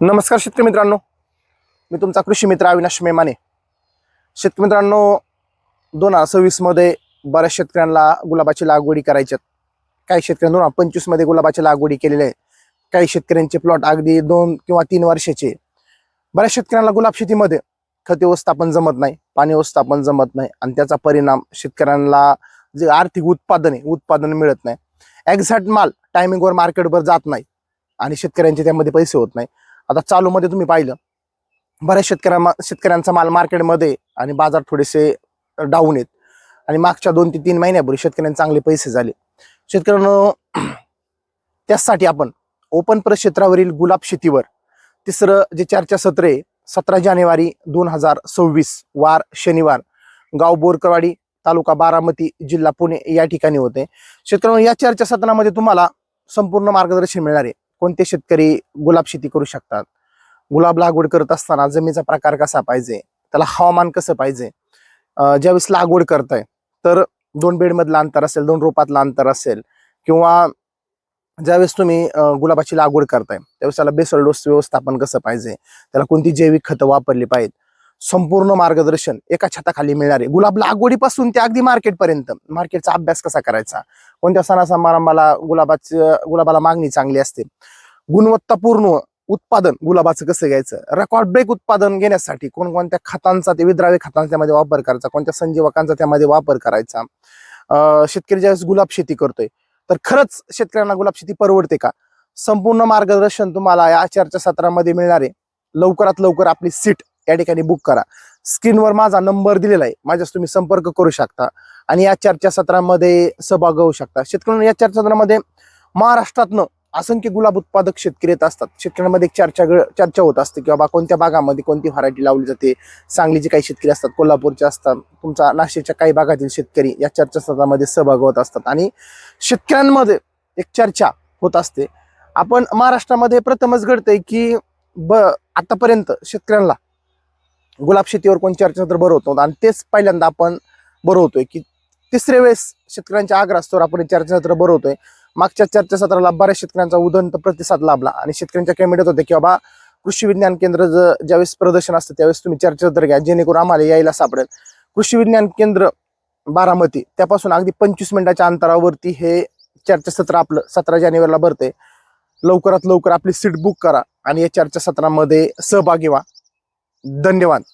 नमस्कार शेतकरी मित्रांनो. मी तुमचा कृषी मित्र अविनाश मेमाने. शेतकरी मित्रांनो दोन हजार सव्वीसमध्ये बऱ्याच शेतकऱ्यांना गुलाबाची लागवडी करायच्यात काही शेतकऱ्यांनी दोन हजार पंचवीसमध्ये गुलाबाची लागवडी केलेली आहे. काही शेतकऱ्यांचे प्लॉट अगदी दोन किंवा तीन वर्षाचे बऱ्याच शेतकऱ्यांना गुलाब शेतीमध्ये खत व्यवस्थापन जमत नाही पाणी व्यवस्थापन जमत नाही आणि त्याचा परिणाम शेतकऱ्यांना जे आर्थिक उत्पादन आहे उत्पादन मिळत नाही. एक्झॅक्ट माल टायमिंगवर मार्केटवर जात नाही आणि शेतकऱ्यांचे त्यामध्ये पैसे होत नाही. आता चालूमध्ये तुम्ही पाहिलं बऱ्याच शेतकऱ्या शेतकऱ्यांचा माल मार्केटमध्ये आणि बाजार थोडेसे डाऊन आहेत. आणि मागच्या दोन ते तीन महिन्यापूर्वी शेतकऱ्यांना चांगले पैसे झाले. शेतकऱ्यांनो त्याचसाठी आपण ओपन क्षेत्रावरील गुलाब शेतीवर तिसरं जे चर्चा सत्र आहे सतरा जानेवारी दोन हजार सव्वीस वार शनिवार गाव बोरकरवाडी तालुका बारामती जिल्हा पुणे या ठिकाणी होते. शेतकऱ्यांना या चर्चासत्रामध्ये तुम्हाला संपूर्ण मार्गदर्शन मिळणार आहे. कोणते शेतकरी गुलाब शेती करू शकतात? गुलाब लागवड करत असताना जमिनीचा प्रकार कसा पाहिजे? त्याला हवामान कसं पाहिजे? ज्यावेळेस लागवड करताय तर दोन बेडमधलं अंतर असेल दोन रोपातलं अंतर असेल किंवा ज्यावेळेस तुम्ही गुलाबाची लागवड करताय त्यावेळेस त्याला बेसल डोस व्यवस्थापन कसं पाहिजे? त्याला कोणती जैविक खतं वापरली पाहिजेत? संपूर्ण मार्गदर्शन एका छताखाली मिळणार. आहे गुलाब लागवडीपासून ते अगदी मार्केटपर्यंत. मार्केटचा अभ्यास कसा करायचा? कोणत्या सणा समारंभाला गुलाबाचं गुलाबाला मागणी चांगली असते? गुणवत्तापूर्ण उत्पादन गुलाबाचं कसं घ्यायचं? रेकॉर्ड ब्रेक उत्पादन घेण्यासाठी कोणकोणत्या खतांचा ते विद्राव्य खतांचा त्यामध्ये वापर करायचा? कोणत्या संजीवकांचा त्यामध्ये वापर करायचा? शेतकरी ज्यावेळेस गुलाब शेती करतोय तर खरंच शेतकऱ्यांना गुलाब शेती परवडते का? संपूर्ण मार्गदर्शन तुम्हाला या चर्चासत्रामध्ये मिळणार. आहे लवकरात लवकर आपली सीट या ठिकाणी बुक करा. स्क्रीनवर माझा नंबर दिलेला आहे. माझ्यास तुम्ही संपर्क करू शकता. आणि या चर्चासत्रामध्ये सहभाग होऊ शकता. शेतकऱ्यांना या चर्चासत्रामध्ये महाराष्ट्रातनं असंख्य गुलाब उत्पादक शेतकरी येत असतात. शेतकऱ्यांमध्ये एक चर्चा चर्चा होत असते की बाबा कोणत्या भागामध्ये कोणती व्हरायटी लावली जाते सांगलीचे काही शेतकरी असतात कोल्हापूरचे असतात तुमचा नाशिकच्या काही भागातील शेतकरी या चर्चासत्रामध्ये सहभाग होत असतात. आणि शेतकऱ्यांमध्ये एक चर्चा होत असते. आपण महाराष्ट्रामध्ये प्रथमच घडतंय की ब आतापर्यंत शेतकऱ्यांना गुलाब शेतीवर कोण चर्चासत्र भरवतो आणि तेच पहिल्यांदा आपण भरवतोय की तिसऱ्या वेळेस शेतकऱ्यांच्या आग्रहास्तोवर आपण हे चर्चासत्र भरवतोय मागच्या चर्चासत्राला बऱ्याच शेतकऱ्यांचा उदंत प्रतिसाद लाभला आणि शेतकऱ्यांच्या कमेंट होते की बाबा कृषी विज्ञान केंद्र ज्यावेळेस प्रदर्शन असतं त्यावेळेस तुम्ही चर्चासत्र घ्या जेणेकरून आम्हाला यायला सापडेल. कृषी विज्ञान केंद्र बारामती त्यापासून अगदी पंचवीस मिनिटाच्या अंतरावरती हे चर्चासत्र आपलं सतरा जानेवारीला भरते लवकरात लवकर आपली सीट बुक करा आणि या चर्चासत्रामध्ये सहभागी व्हा. धन्यवाद.